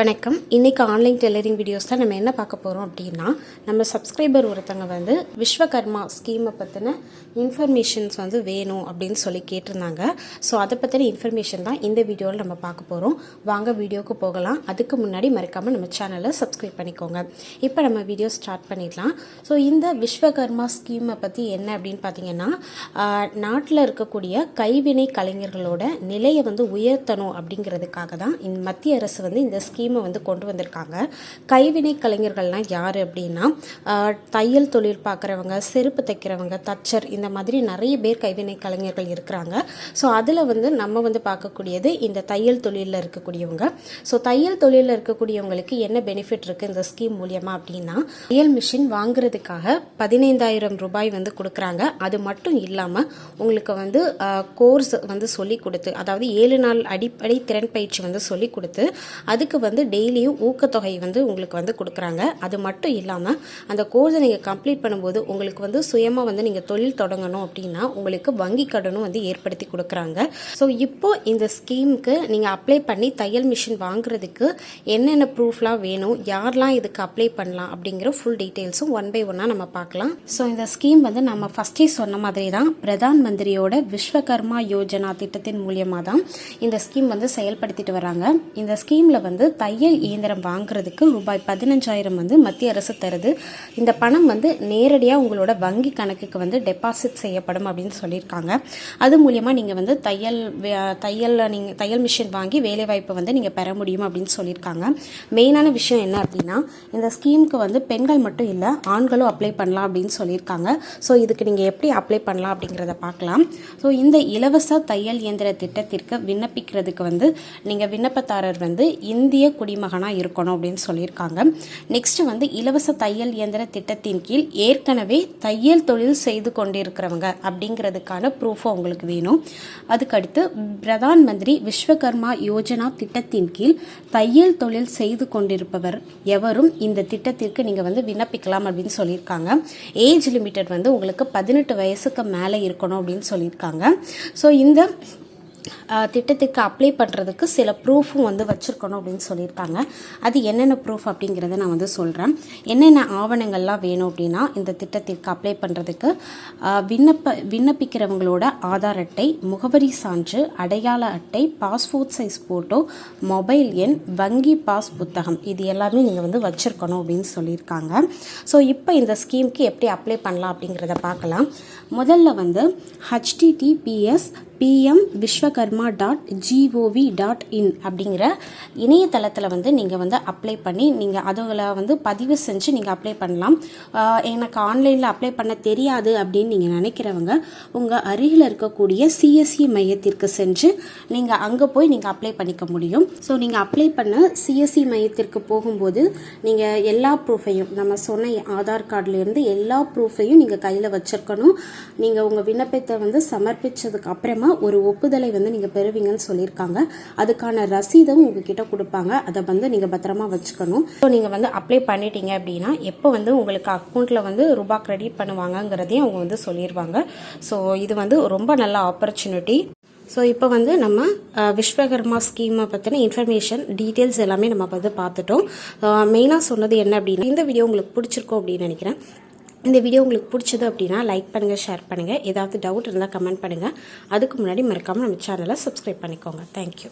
வணக்கம். இன்றைக்கி online tailoring videos தான் நம்ம என்ன பார்க்க போகிறோம் அப்படின்னா நம்ம சப்ஸ்கிரைபர் ஒருத்தங்க வந்து விஸ்வகர்மா ஸ்கீமை பற்றின இன்ஃபர்மேஷன்ஸ் வந்து வேணும் அப்படின்னு சொல்லி கேட்டிருந்தாங்க. ஸோ அதை பற்றின இன்ஃபர்மேஷன் தான் இந்த வீடியோவில் நம்ம பார்க்க போகிறோம் வாங்க வீடியோவுக்கு போகலாம். அதுக்கு முன்னாடி மறக்காமல் நம்ம சேனலை சப்ஸ்கிரைப் பண்ணிக்கோங்க. இப்போ நம்ம வீடியோ ஸ்டார்ட் பண்ணிடலாம். ஸோ இந்த விஸ்வகர்மா ஸ்கீமை பற்றி என்ன அப்படின்னு பார்த்தீங்கன்னா நாட்டில் இருக்கக்கூடிய கைவினை கலைஞர்களோட நிலையை வந்து உயர்த்தணும் அப்படிங்கிறதுக்காக தான் இந்த மத்திய அரசு வந்து இந்த ஸ்கீம் வந்து கொண்டு வந்திருக்காங்க. கைவினை கலைஞர்கள்லாம் யார் அப்படின்னா தையல் தொழில் பார்க்குறவங்க செருப்பு தைக்கிறவங்க தச்சர் இந்த மாதிரி நிறைய பேர் கைவினை கலைஞர்கள் இருக்கிறாங்க. ஸோ அதில் வந்து நம்ம வந்து பார்க்கக்கூடியது இந்த தையல் தொழிலில் இருக்கக்கூடியவங்க. ஸோ தையல் தொழிலில் இருக்கக்கூடியவங்களுக்கு என்ன பெனிஃபிட் இருக்குது இந்த ஸ்கீம் மூலியமாக அப்படின்னா தையல் மிஷின் வாங்குறதுக்காக பதினைந்தாயிரம் ரூபாய் வந்து கொடுக்குறாங்க. அது மட்டும் இல்லாமல் உங்களுக்கு வந்து கோர்ஸ் வந்து சொல்லி கொடுத்து அதாவது ஏழு நாள் அடிப்படை திறன் பயிற்சி வந்து சொல்லி கொடுத்து அதுக்கு வந்து டெய்லியும் ஊக்கத்தொகை வந்து உங்களுக்கு வந்து கொடுக்குறாங்க. அது மட்டும் இல்லாமல் அந்த கோர்ஸை நீங்கள் கம்ப்ளீட் பண்ணும்போது உங்களுக்கு வந்து சுயமாக வந்து நீங்கள் தொழில் தொடங்கணும் அப்படின்னா உங்களுக்கு வங்கி கடனும் வந்து ஏற்படுத்தி கொடுக்குறாங்க. ஸோ இப்போ இந்த ஸ்கீமுக்கு நீங்கள் அப்ளை பண்ணி தையல் மிஷின் வாங்குறதுக்கு என்னென்ன ப்ரூஃப்லாம் வேணும் யாரெலாம் இதுக்கு அப்ளை பண்ணலாம் அப்படிங்கிற ஃபுல் டீட்டெயில்ஸும் ஒன் பை ஒன்னாக நம்ம பார்க்கலாம். ஸோ இந்த ஸ்கீம் வந்து நம்ம ஃபஸ்ட்டே சொன்ன மாதிரி தான் பிரதான் மந்திரியோட விஸ்வகர்மா யோஜனா திட்டத்தின் மூலியமாக தான் இந்த ஸ்கீம் வந்து செயல்படுத்திட்டு வராங்க. இந்த ஸ்கீமில் வந்து தையல் இயந்திரம் வாங்குறதுக்கு ரூபாய் பதினஞ்சாயிரம் வந்து மத்திய அரசு தருது. இந்த பணம் வந்து நேரடியாக உங்களோட வங்கி கணக்குக்கு வந்து டெபாசிட் செய்யப்படும் அப்படின்னு சொல்லியிருக்காங்க. அது மூலியமாக நீங்கள் வந்து தையல் தையலில் நீங்கள் தையல் மிஷின் வாங்கி வேலைவாய்ப்பை வந்து நீங்கள் பெற முடியும் அப்படின்னு சொல்லியிருக்காங்க. மெயினான விஷயம் என்ன அப்படின்னா இந்த ஸ்கீமுக்கு வந்து பெண்கள் மட்டும் இல்லை ஆண்களும் அப்ளை பண்ணலாம் அப்படின்னு சொல்லியிருக்காங்க. ஸோ இதுக்கு நீங்கள் எப்படி அப்ளை பண்ணலாம் அப்படிங்கிறத பார்க்கலாம். ஸோ இந்த இலவச தையல் இயந்திர திட்டத்திற்கு விண்ணப்பிக்கிறதுக்கு வந்து நீங்கள் விண்ணப்பதாரர் வந்து இந்திய குடிமகனாக இருக்கணும் அப்படின்னு சொல்லியிருக்காங்க. நெக்ஸ்ட் வந்து இலவச தையல் இயந்திர திட்டத்தின் கீழ் ஏற்கனவே தையல் தொழில் செய்து கொண்டிருக்கிறவங்க அப்படிங்கிறதுக்கான ப்ரூஃபும் உங்களுக்கு வேணும். அதுக்கடுத்து பிரதான் மந்திரி விஸ்வகர்மா யோஜனா திட்டத்தின் கீழ் தையல் தொழில் செய்து கொண்டிருப்பவர் எவரும் இந்த திட்டத்திற்கு நீங்கள் வந்து விண்ணப்பிக்கலாம் அப்படின்னு சொல்லியிருக்காங்க. ஏஜ் லிமிட்டட் வந்து உங்களுக்கு பதினெட்டு வயசுக்கு மேலே இருக்கணும் அப்படின்னு சொல்லியிருக்காங்க. ஸோ இந்த திட்டத்துக்கு அப்ளை பண்ணுறதுக்கு சில ப்ரூஃபும் வந்து வச்சுருக்கணும் அப்படின்னு சொல்லியிருக்காங்க. அது என்னென்ன ப்ரூஃப் அப்படிங்கிறத நான் வந்து சொல்கிறேன் என்னென்ன ஆவணங்கள்லாம் வேணும் அப்படின்னா இந்த திட்டத்திற்கு அப்ளை பண்ணுறதுக்கு விண்ணப்ப விண்ணப்பிக்கிறவங்களோட ஆதார் அட்டை முகவரி சான்று அடையாள அட்டை பாஸ்போர்ட் சைஸ் ஃபோட்டோ மொபைல் எண் வங்கி பாஸ் புத்தகம். இது எல்லாமே நீங்கள் வந்து வச்சுருக்கணும் அப்படின்னு சொல்லியிருக்காங்க. ஸோ இப்போ இந்த ஸ்கீமுக்கு எப்படி அப்ளை பண்ணலாம் அப்படிங்கிறத பார்க்கலாம். முதல்ல வந்து HTTPS PM Vishwakarma dot GOV dot in அப்படிங்கிற இணையதளத்தில் வந்து நீங்கள் வந்து அப்ளை பண்ணி நீங்கள் அதில் வந்து பதிவு செஞ்சு நீங்கள் அப்ளை பண்ணலாம். எனக்கு ஆன்லைனில் அப்ளை பண்ண தெரியாது அப்படின்னு நீங்கள் நினைக்கிறவங்க உங்கள் அருகில் இருக்கக்கூடிய சிஎஸ்சி மையத்திற்கு சென்று நீங்கள் அங்கே போய் நீங்கள் அப்ளை பண்ணிக்க முடியும். ஸோ நீங்கள் அப்ளை பண்ண சிஎஸ்சி மையத்திற்கு போகும்போது நீங்கள் எல்லா ப்ரூஃபையும் நம்ம சொன்ன ஆதார் கார்டுலேருந்து எல்லா ப்ரூஃபையும் நீங்கள் கையில் வச்சுருக்கணும். நீங்கள் உங்கள் விண்ணப்பத்தை வந்து சமர்ப்பித்ததுக்கு அப்புறமா ஒரு ஒப்புதலை வந்து நீங்கள் பெறுவீங்கன்னு சொல்லியிருக்காங்க. அதுக்கான ரசீதும் உங்ககிட்ட கொடுப்பாங்க. அதை வந்து நீங்கள் பத்திரமா வச்சுக்கணும். ஸோ நீங்கள் வந்து அப்ளை பண்ணிட்டீங்க அப்படின்னா எப்போ வந்து உங்களுக்கு அக்கௌண்ட்டில் வந்து ரூபா கிரெடிட் பண்ணுவாங்கங்கிறதையும் அவங்க வந்து சொல்லிடுவாங்க ஸோ இது வந்து ரொம்ப நல்ல ஆப்பர்ச்சுனிட்டி ஸோ இப்போ வந்து நம்ம விஸ்வகர்மா ஸ்கீமை பற்றின இன்ஃபர்மேஷன் டீட்டெயில்ஸ் எல்லாமே நம்ம வந்து பார்த்துட்டோம். மெயினாக சொன்னது என்ன அப்படின்னா இந்த வீடியோ உங்களுக்கு பிடிச்சிருக்கோம் அப்படின்னு நினைக்கிறேன். இந்த வீடியோ உங்களுக்கு பிடிச்சது அப்படின்னா லைக் பண்ணுங்கள் ஷேர் பண்ணுங்கள் ஏதாவது டவுட் இருந்தால் கமெண்ட் பண்ணுங்கள் அதுக்கு முன்னாடி மறக்காமல் நம்ம சேனலை சப்ஸ்கிரைப் பண்ணிக்கோங்க. தேங்க்யூ